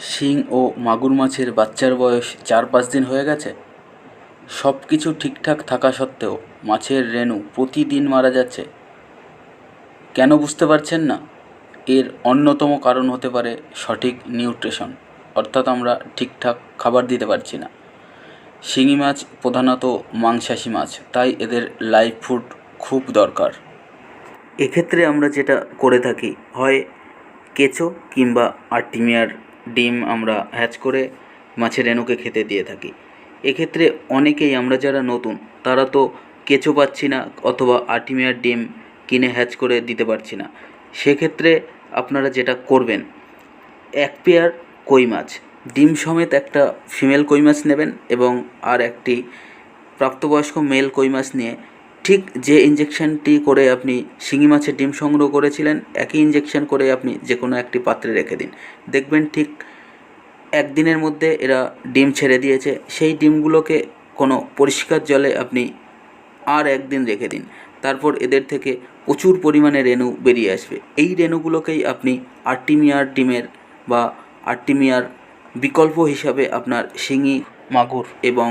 শিং ও মাগুর মাছের বাচ্চার বয়স চার পাঁচ দিন হয়ে গেছে। সব কিছু ঠিকঠাক থাকা সত্ত্বেও মাছের রেণু প্রতিদিন মারা যাচ্ছে। কেন বুঝতে পারছেন না? এর অন্যতম কারণ হতে পারে সঠিক নিউট্রিশন, অর্থাৎ আমরা ঠিকঠাক খাবার দিতে পারছি না। শিঙি মাছ প্রধানত মাংসাশী মাছ, তাই এদের লাইভ ফুড খুব দরকার। এক্ষেত্রে আমরা যেটা করে থাকি হয় কেঁচো কিংবা আর্টিমিয়ার ডিম আমরা হ্যাচ করে মাছের রেণুকে খেতে দিয়ে থাকি। এক্ষেত্রে অনেকেই, আমরা যারা নতুন, তারা তো কেঁচো পাচ্ছি না অথবা আর্টিমিয়ার ডিম কিনে হ্যাচ করে দিতে পারছি না। সেক্ষেত্রে আপনারা যেটা করবেন, এক পেয়ার কই মাছ, ডিম সমেত একটা ফিমেল কই মাছ নেবেন এবং আর একটি প্রাপ্তবয়স্ক মেল কই মাছ নিয়ে ঠিক যে ইঞ্জেকশনটি করে আপনি শিঙি মাছের ডিম সংগ্রহ করেছিলেন, একই ইঞ্জেকশন করে আপনি যে কোনো একটি পাত্রে রেখে দিন। দেখবেন ঠিক একদিনের মধ্যে এরা ডিম ছেড়ে দিয়েছে। সেই ডিমগুলোকে কোনো পরিষ্কার জলে আপনি আর একদিন রেখে দিন। তারপর এদের থেকে প্রচুর পরিমাণে রেণু বেরিয়ে আসবে। এই রেণুগুলোকেই আপনি আর্টিমিয়ার ডিমের বা আর্টিমিয়ার বিকল্প হিসাবে আপনার শিঙি, মাগুর এবং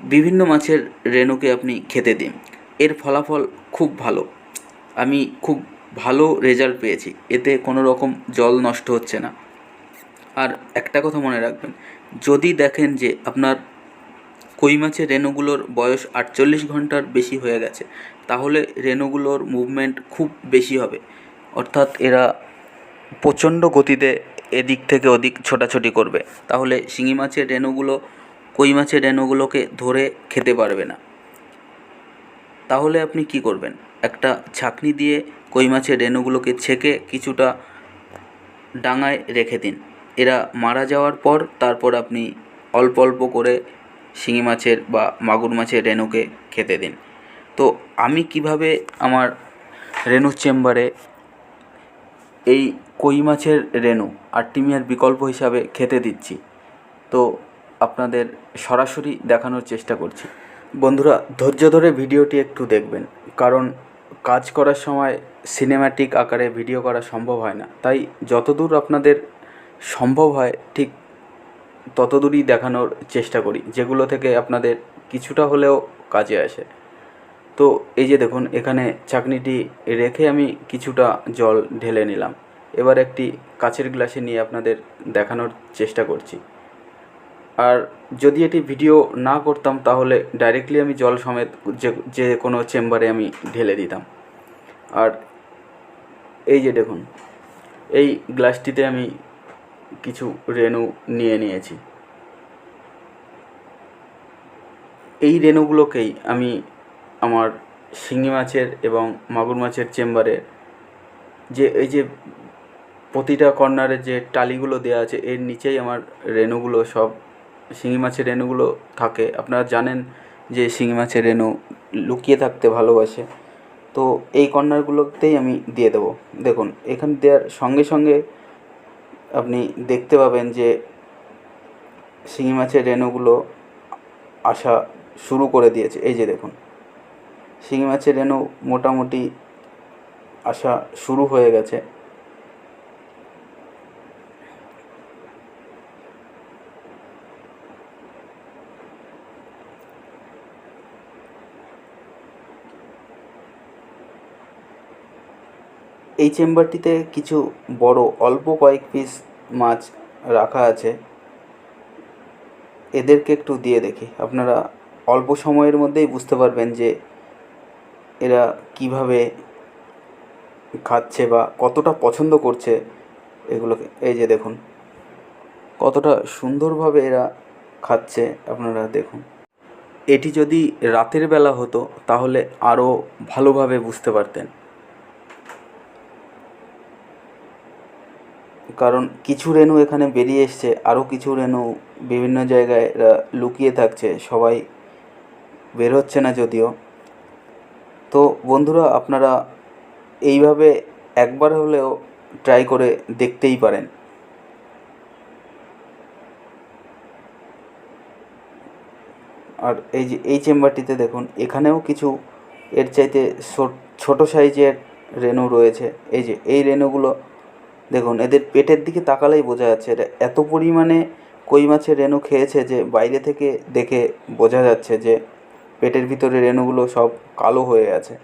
বিভিন্ন মাছের রেণুকে আপনি খেতে দিন। এর ফলাফল খুব ভালো। আমি খুব ভালো রেজাল্ট পেয়েছি। এতে কোনো রকম জল নষ্ট হচ্ছে না। আর একটা কথা মনে রাখবেন, যদি দেখেন যে আপনার কই মাছের রেণুগুলোর বয়স আটচল্লিশ ঘণ্টার বেশি হয়ে গেছে, তাহলে রেণুগুলোর মুভমেন্ট খুব বেশি হবে। অর্থাৎ এরা প্রচণ্ড গতিতে এদিক থেকে ওদিক ছোটাছুটি করবে। তাহলে শিঙি মাছের রেণুগুলো কই মাছের রেণুগুলোকে ধরে খেতে পারবে না। তাহলে আপনি কি করবেন? একটা ছাঁকনি দিয়ে কই মাছের রেণুগুলোকে ছেঁকে কিছুটা ডাঙায় রেখে দিন। এরা মারা যাওয়ার পর তারপর আপনি অল্প অল্প করে শিঙি মাছের বা মাগুর মাছের রেণুকে খেতে দিন। তো আমি কীভাবে আমার রেণু চেম্বারে এই কই মাছের রেণু আর্টিমিয়ার বিকল্প হিসাবে খেতে দিচ্ছি, তো আপনাদের সরাসরি দেখানোর চেষ্টা করছি। বন্ধুরা, ধৈর্য ধরে ভিডিওটি একটু দেখবেন, কারণ কাজ করার সময় সিনেম্যাটিক আকারে ভিডিও করা সম্ভব হয় না। তাই যতদূর আপনাদের সম্ভব হয়, ঠিক ততদূরই দেখানোর চেষ্টা করি, যেগুলো থেকে আপনাদের কিছুটা হলেও কাজে আসে। তো এই যে দেখুন, এখানে চাকনিটি রেখে আমি কিছুটা জল ঢেলে নিলাম। এবার একটি কাচের গ্লাসে নিয়ে আপনাদের দেখানোর চেষ্টা করছি। আর যদি এটি ভিডিও না করতাম, তাহলে ডাইরেক্টলি আমি জল সমেত যে যে কোনো চেম্বারে আমি ঢেলে দিতাম। আর এই যে দেখুন, এই গ্লাসটিতে আমি কিছু রেণু নিয়ে নিয়েছি। এই রেণুগুলোকেই আমি আমার শিঙি মাছের এবং মাগুর মাছের চেম্বারে যে, এই যে প্রতিটা কর্নারে যে টালিগুলো দেওয়া আছে, এর নিচেই আমার রেণুগুলো সব শিঙি মাছের রেণুগুলো থাকে। আপনারা জানেন যে শিঙি মাছের রেণু লুকিয়ে থাকতে ভালোবাসে। তো এই কর্নারগুলোতেই আমি দিয়ে দেবো। দেখুন, এখানে দেওয়ার সঙ্গে সঙ্গে আপনি দেখতে পাবেন যে শিঙি মাছের রেণুগুলো আসা শুরু করে দিয়েছে। এই যে দেখুন, শিঙি মাছের রেণু মোটামুটি আসা শুরু হয়ে গেছে। এই চেম্বারটিতে কিছু বড়, অল্প কয়েক পিস মাছ রাখা আছে। এদেরকে একটু দিয়ে দেখি। আপনারা অল্প সময়ের মধ্যেই বুঝতে পারবেন যে এরা কীভাবে খাচ্ছে বা কতটা পছন্দ করছে এগুলোকে। এই যে দেখুন, কতটা সুন্দরভাবে এরা খাচ্ছে, আপনারা দেখুন। এটি যদি রাতের বেলা হতো, তাহলে আরও ভালোভাবে বুঝতে পারতেন। কারণ কিছু রেণু এখানে বেরিয়ে এসছে, আরও কিছু রেণু বিভিন্ন জায়গায় লুকিয়ে থাকছে, সবাই বের হচ্ছে না যদিও। তো বন্ধুরা, আপনারা এইভাবে একবার হলেও ট্রাই করে দেখতেই পারেন। আর এই যে, এই চেম্বারটিতে দেখুন, এখানেও কিছু, এর চাইতে ছোট সাইজের রেণু রয়েছে। এই যে, এই রেণুগুলো দেখুন, এদের পেটের দিকে তাকালেই বোঝা যাচ্ছে এটা এত পরিমাণে কই মাছের রেণু খেয়েছে যে বাইরে থেকে দেখে বোঝা যাচ্ছে যে পেটের ভিতরে রেণুগুলো সব কালো হয়ে আছে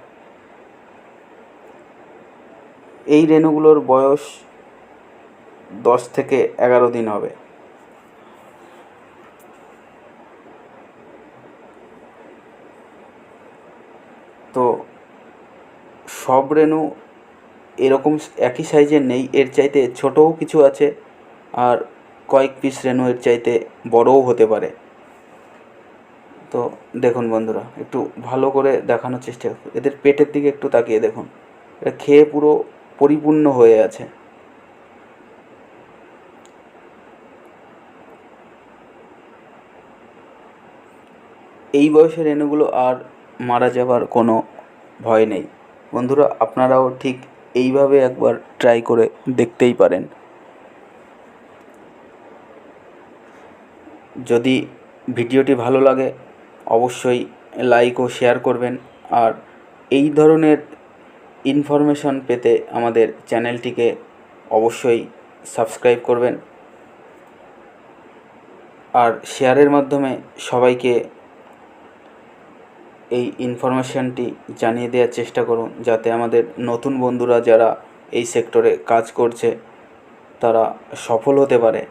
এই রেণুগুলোর বয়স দশ থেকে এগারো দিন হবে। তো সব রেণু এরকম একই সাইজের নেই, এর চাইতে ছোটও কিছু আছে আর কয়েক পিস রেণু এর চাইতে বড়ও হতে পারে। তো দেখুন বন্ধুরা, একটু ভালো করে দেখানোর চেষ্টা করুন। এদের পেটের দিকে একটু তাকিয়ে দেখুন। এটা খেয়ে পুরো পরিপূর্ণ হয়ে আছে। এই বয়সের রেণুগুলো আর মারা যাবার কোনো ভয় নেই। বন্ধুরা, আপনারাও ঠিক এইভাবে একবার ট্রাই করে দেখতেই পারেন। যদি ভিডিওটি ভালো লাগে, অবশ্যই লাইক ও শেয়ার করবেন। আর এই ধরনের ইনফরমেশন পেতে আমাদের চ্যানেলটিকে অবশ্যই সাবস্ক্রাইব করবেন। আর শেয়ারের মাধ্যমে সবাইকে এই ইনফরমেশানটি জানিয়ে দেওয়ার চেষ্টা করুন যাতে আমাদের নতুন বন্ধুরা যারা এই সেক্টরে কাজ করছে, তারা সফল হতে পারে।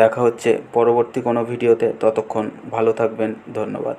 দেখা হচ্ছে পরবর্তী কোনো ভিডিওতে। ততক্ষণ ভালো থাকবেন। ধন্যবাদ।